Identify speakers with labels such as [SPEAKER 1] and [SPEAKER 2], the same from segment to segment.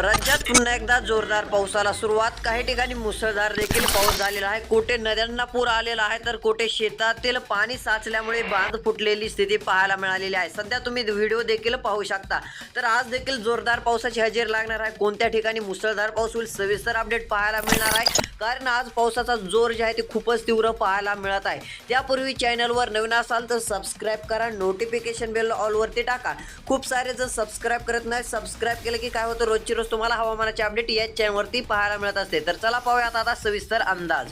[SPEAKER 1] राज्यात पुन्हा एकदा जोरदार पावसाला सुरुवात. काही ठिकाणी मुसळधार देखील पाऊस झालेला आहे. कुठे नद्यांना पूर आलेला आहे तर कुठे शेतातील पाणी साचल्यामुळे बांध फुटलेली स्थिती पाहायला मिळालेली आहे. सध्या तुम्ही व्हिडिओ देखील पाहू शकता. तर आज देखील जोरदार पावसाची हजेरी लागणार आहे. कोणत्या ठिकाणी मुसळधार पाऊस होईल सविस्तर अपडेट पाहायला मिळणार आहे. कारण आज पावसाचा जोर जे आहे ते खूपच तीव्र पाहायला मिळत आहे. त्यापूर्वी चॅनलवर नवीन असाल तर सबस्क्राईब करा. नोटिफिकेशन बेल ऑलवरती टाका. खूप सारे जर सबस्क्राईब करत नाही सबस्क्राईब केलं की काय होतं? रोजची रोज तुम्हाला हवामानाचे अपडेट याच चॅनलवरती पाहायला मिळत असते. तर चला पाहूयात आता सविस्तर अंदाज.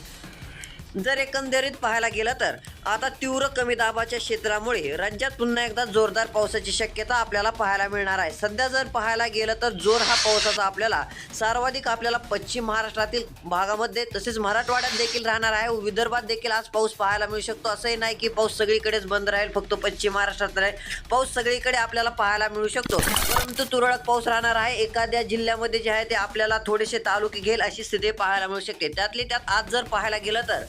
[SPEAKER 1] जर एकंदरीत पाहायला गेलं तर आता तीव्र कमी दाबाच्या क्षेत्रामुळे राज्यात पुन्हा एकदा जोरदार पावसाची शक्यता आपल्याला पाहायला मिळणार आहे. सध्या जर पाहायला गेलं तर जोर हा पावसाचा आपल्याला सर्वाधिक आपल्याला पश्चिम महाराष्ट्रातील भागामध्ये तसेच मराठवाड्यात देखील राहणार आहे. विदर्भात देखील आज पाऊस पाहायला मिळू शकतो. असंही नाही की पाऊस सगळीकडेच बंद राहील फक्त पश्चिम महाराष्ट्रात राहील. पाऊस सगळीकडे आपल्याला पाहायला मिळू शकतो. परंतु तुरळक पाऊस राहणार आहे. एखाद्या जिल्ह्यामध्ये जे आहे ते आपल्याला थोडेसे तालुके घेईल अशी स्थिती पाहायला मिळू शकते. त्यातली त्यात आज जर पाहायला गेलं तर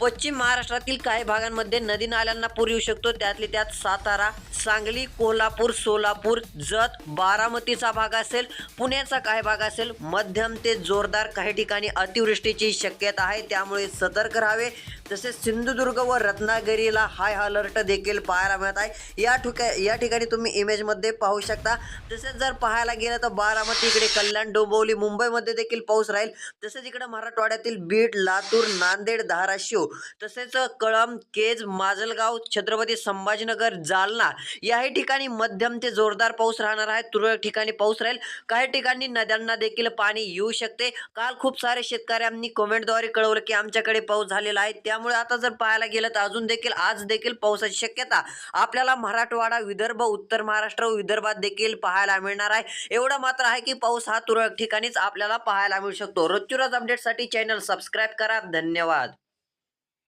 [SPEAKER 1] पश्चिम महाराष्ट्रातील काही भागांमध्ये नदी नाल्यांना पूर येऊ शकतो. त्यातली त्यात सातारा सांगली कोल्हापूर सोलापूर जत बारामतीचा भाग असेल पुण्याचा काही भाग असेल मध्यम ते जोरदार काही ठिकाणी अतिवृष्टीची शक्यता आहे. त्यामुळे सतर्क राहावे. तसेच सिंधुदुर्ग व रत्नागिरीला हाय अलर्ट देखील पाहायला मिळत आहे. या ठिका या ठिकाणी तुम्ही इमेजमध्ये पाहू शकता. तसेच जर पाहायला गेलं तर बारामती इकडे कल्याण डोंबिवली मुंबईमध्ये देखील पाऊस राहील. तसेच इकडे मराठवाड्यातील बीड लातूर नांदेड धाराशिव तसेच कळम केज माजलगाव छत्रपती संभाजीनगर जालना याही ठिकाणी मध्यम ते जोरदार पाऊस राहणार आहे. तुरळक ठिकाणी पाऊस राहील. काही ठिकाणी नद्यांना देखील पाणी येऊ शकते. काल खूप सारे शेतकऱ्यांनी कमेंटद्वारे कळवलं की आमच्याकडे पाऊस झालेला आहे. त्या त्यामुळे आता जर पाहायला गेलं तर अजून देखील आज देखील पावसाची शक्यता. आपल्याला मराठवाडा विदर्भ उत्तर महाराष्ट्र व विदर्भात देखील पाहायला मिळणार आहे. एवढं मात्र आहे की पाऊस हा तुरळक ठिकाणीच आपल्याला पाहायला मिळू शकतो. रोजची रोज अपडेटसाठी चॅनल सबस्क्राईब करा. धन्यवाद.